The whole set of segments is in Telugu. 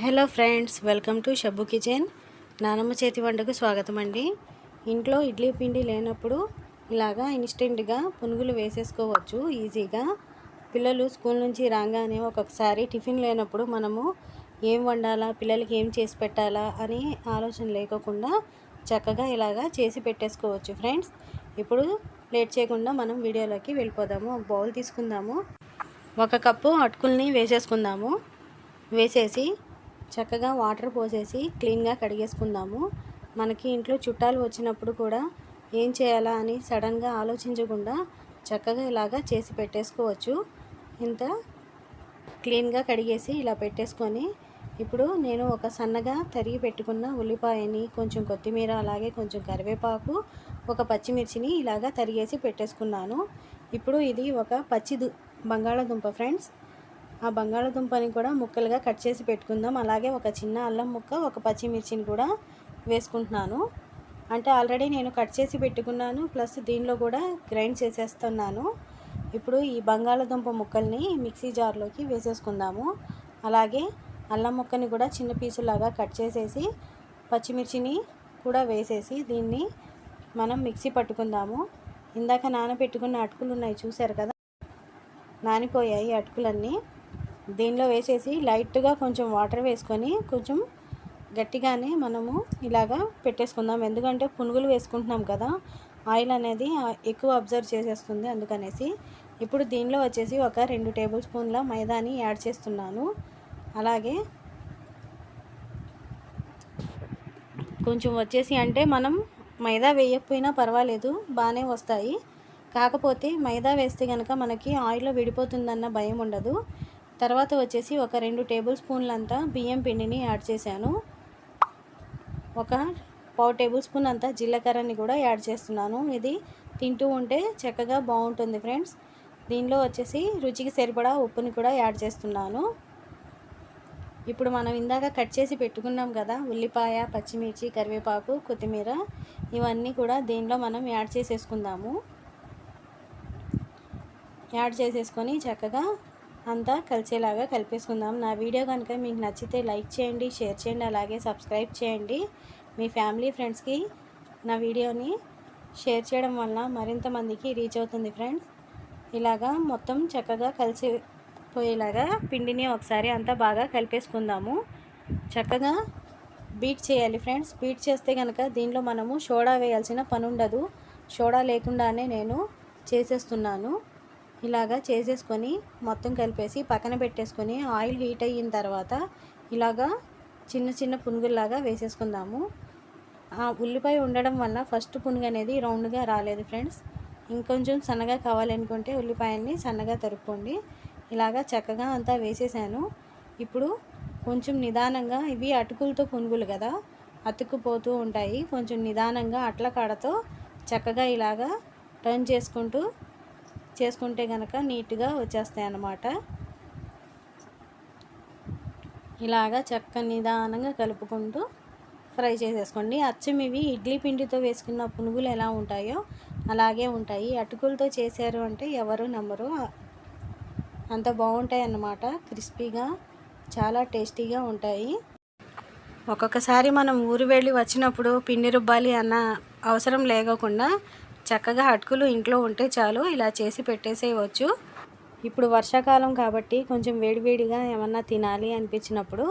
Hello friends welcome to Shabbu kitchen. నానమ్మ చేతి వంటకు స్వాగతం అండి. ఇంట్లో ఇడ్లీ పిండి లేనప్పుడు ఇలాగా ఇన్స్టెంట్గా పునుగులు వేసేసుకోవచ్చు ఈజీగా. పిల్లలు స్కూల్ నుంచి రాగానే ఒక్కొక్కసారి టిఫిన్ లేనప్పుడు మనము ఏం వండాలా పిల్లలకి ఏం చేసి పెట్టాలా అని ఆలోచన లేకోకుండా చక్కగా ఇలాగా చేసి పెట్టేసుకోవచ్చు ఫ్రెండ్స్. ఇప్పుడు లేట్ చేయకుండా మనం వీడియోలోకి వెళ్ళిపోదాము. బౌల్ తీసుకుందాము. ఒక కప్పు అటుకుల్ని వేసేసుకుందాము. వేసేసి చక్కగా వాటర్ పోసేసి క్లీన్గా కడిగేసుకుందాము. మనకి ఇంట్లో చుట్టాలు వచ్చినప్పుడు కూడా ఏం చేయాలా అని సడన్గా ఆలోచించకుండా చక్కగా ఇలాగా చేసి పెట్టేసుకోవచ్చు. ఇంత క్లీన్గా కడిగేసి ఇలా పెట్టేసుకొని ఇప్పుడు నేను ఒక సన్నగా తరిగి పెట్టుకున్న ఉల్లిపాయని కొంచెం కొత్తిమీర అలాగే కొంచెం కరివేపాకు ఒక పచ్చిమిర్చిని ఇలాగా తరిగేసి పెట్టేసుకున్నాను. ఇప్పుడు ఇది ఒక పచ్చి బంగాళాదుంప ఫ్రెండ్స్. ఆ బంగాళదుంపని కూడా ముక్కలుగా కట్ చేసి పెట్టుకుందాం. అలాగే ఒక చిన్న అల్లం ముక్క ఒక పచ్చిమిర్చిని కూడా వేసుకుంటున్నాను. అంటే ఆల్రెడీ నేను కట్ చేసి పెట్టుకున్నాను ప్లస్ దీనిలో కూడా గ్రైండ్ చేసేస్తున్నాను. ఇప్పుడు ఈ బంగాళదుంప ముక్కల్ని మిక్సీ జార్లోకి వేసేసుకుందాము. అలాగే అల్లం ముక్కని కూడా చిన్న పీసులాగా కట్ చేసేసి పచ్చిమిర్చిని కూడా వేసేసి దీన్ని మనం మిక్సీ పట్టుకుందాము. ఇందాక నానబెట్టుకున్న అటుకులు ఉన్నాయి చూసారు కదా? నానిపోయాయి అటుకులన్నీ. దీనిలో వేసేసి లైట్గా కొంచెం వాటర్ వేసుకొని కొంచెం గట్టిగానే మనము ఇలాగా పెట్టేసుకుందాం. ఎందుకంటే పునుగులు వేసుకుంటున్నాం కదా ఆయిల్ అనేది ఎక్కువ అబ్జర్వ్ చేసేస్తుంది అందుకనేసి. ఇప్పుడు దీనిలో వచ్చేసి ఒక రెండు టేబుల్ స్పూన్ల మైదాని యాడ్ చేస్తున్నాను. అలాగే కొంచెం వచ్చేసి అంటే మనం మైదా వేయకపోయినా పర్వాలేదు బాగానే వస్తాయి. కాకపోతే మైదా వేస్తే కనుక మనకి ఆయిల్లో విడిపోతుందన్న భయం ఉండదు. తర్వాత వచ్చేసి ఒక రెండు టేబుల్ స్పూన్లంతా బియ్యం పిండిని యాడ్ చేశాను. ఒక పావు టేబుల్ స్పూన్ అంతా జీలకర్రని కూడా యాడ్ చేస్తున్నాను. ఇది తింటూ ఉంటే చక్కగా బాగుంటుంది ఫ్రెండ్స్. దీనిలో వచ్చేసి రుచికి సరిపడా ఉప్పుని కూడా యాడ్ చేస్తున్నాను. ఇప్పుడు మనం ఇందాక కట్ చేసి పెట్టుకున్నాం కదా ఉల్లిపాయ పచ్చిమిర్చి కరివేపాకు కొత్తిమీర ఇవన్నీ కూడా దీనిలో మనం యాడ్ చేసేసుకుందాము. యాడ్ చేసేసుకొని చక్కగా అంతా కలిసేలాగా కలిపేసుకుందాం. నా వీడియో కనుక మీకు నచ్చితే లైక్ చేయండి షేర్ చేయండి అలాగే సబ్స్క్రైబ్ చేయండి. మీ ఫ్యామిలీ ఫ్రెండ్స్కి నా వీడియోని షేర్ చేయడం వల్ల మరింత మందికి రీచ్ అవుతుంది ఫ్రెండ్స్. ఇలాగా మొత్తం చక్కగా కలిసిపోయేలాగా పిండిని ఒకసారి అంతా బాగా కలిపేసుకుందాము. చక్కగా బీట్ చేయాలి ఫ్రెండ్స్. బీట్ చేస్తే కనుక దీనిలో మనము సోడా వేయాల్సిన పని ఉండదు. సోడా లేకుండానే నేను చేసేస్తున్నాను. ఇలాగా చేసేసుకొని మొత్తం కలిపేసి పక్కన పెట్టేసుకొని ఆయిల్ హీట్ అయిన తర్వాత ఇలాగా చిన్న చిన్న పునుగుల్లాగా వేసేసుకుందాము. ఆ ఉల్లిపాయ ఉండడం వల్ల ఫస్ట్ పునుగు అనేది రౌండ్గా రాలేదు ఫ్రెండ్స్. ఇంకొంచెం సన్నగా కావాలనుకుంటే ఉల్లిపాయల్ని సన్నగా తరుక్కోండి. ఇలాగా చక్కగా అంతా వేసేసాను. ఇప్పుడు కొంచెం నిదానంగా ఇవి అటుకులతో పునుగులు కదా అతుక్కుపోతూ ఉంటాయి. కొంచెం నిదానంగా అట్ల కాడతో చక్కగా ఇలాగా టర్న్ చేసుకుంటూ చేసుకుంటే కనుక నీట్గా వచ్చేస్తాయి అన్నమాట ఇలాగా చక్క నిదానంగా కలుపుకుంటూ ఫ్రై చేసేసుకోండి. అచ్చం ఇవి ఇడ్లీ పిండితో వేసుకున్న పునుగులు ఎలా ఉంటాయో అలాగే ఉంటాయి. అటుకులతో చేశారు అంటే ఎవరు నమ్మరు. అంత బాగుంటాయి అన్నమాట క్రిస్పీగా చాలా టేస్టీగా ఉంటాయి. ఒక్కొక్కసారి మనం ఊరు వెళ్ళి వచ్చినప్పుడు పిండి రుబ్బాలి అన్న అవసరం లేకుండా చక్కగా అటుకులు ఇంట్లో ఉంటే చాలు ఇలా చేసి పెట్టేసేయవచ్చు. ఇప్పుడు వర్షాకాలం కాబట్టి కొంచెం వేడివేడిగా ఏమన్నా తినాలి అనిపించినప్పుడు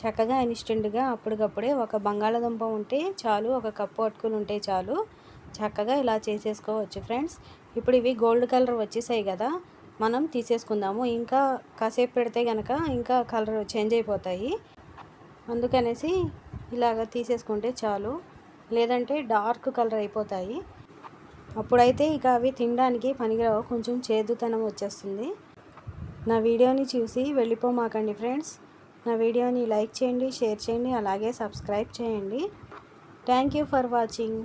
చక్కగా ఇన్స్టెంట్గా అప్పటికప్పుడే ఒక బంగాళదుంప ఉంటే చాలు ఒక కప్పు అటుకులు ఉంటే చాలు చక్కగా ఇలా చేసేసుకోవచ్చు ఫ్రెండ్స్. ఇప్పుడు ఇవి గోల్డ్ కలర్ వచ్చేసాయి కదా మనం తీసేసుకుందాము. ఇంకా కాసేపు పెడితే కనుక ఇంకా కలర్ చేంజ్ అయిపోతాయి. అందుకనేసి ఇలాగ తీసేసుకుంటే చాలు. లేదంటే డార్క్ కలర్ అయిపోతాయి. అప్పుడైతే ఇక అవి తినడానికి పనికిరావు. కొంచెం చేదుతనం వచ్చేస్తుంది. నా వీడియోని చూసి వెళ్ళిపోమాకండి ఫ్రెండ్స్. నా వీడియోని లైక్ చేయండి షేర్ చేయండి అలాగే సబ్స్క్రైబ్ చేయండి. Thank you for watching.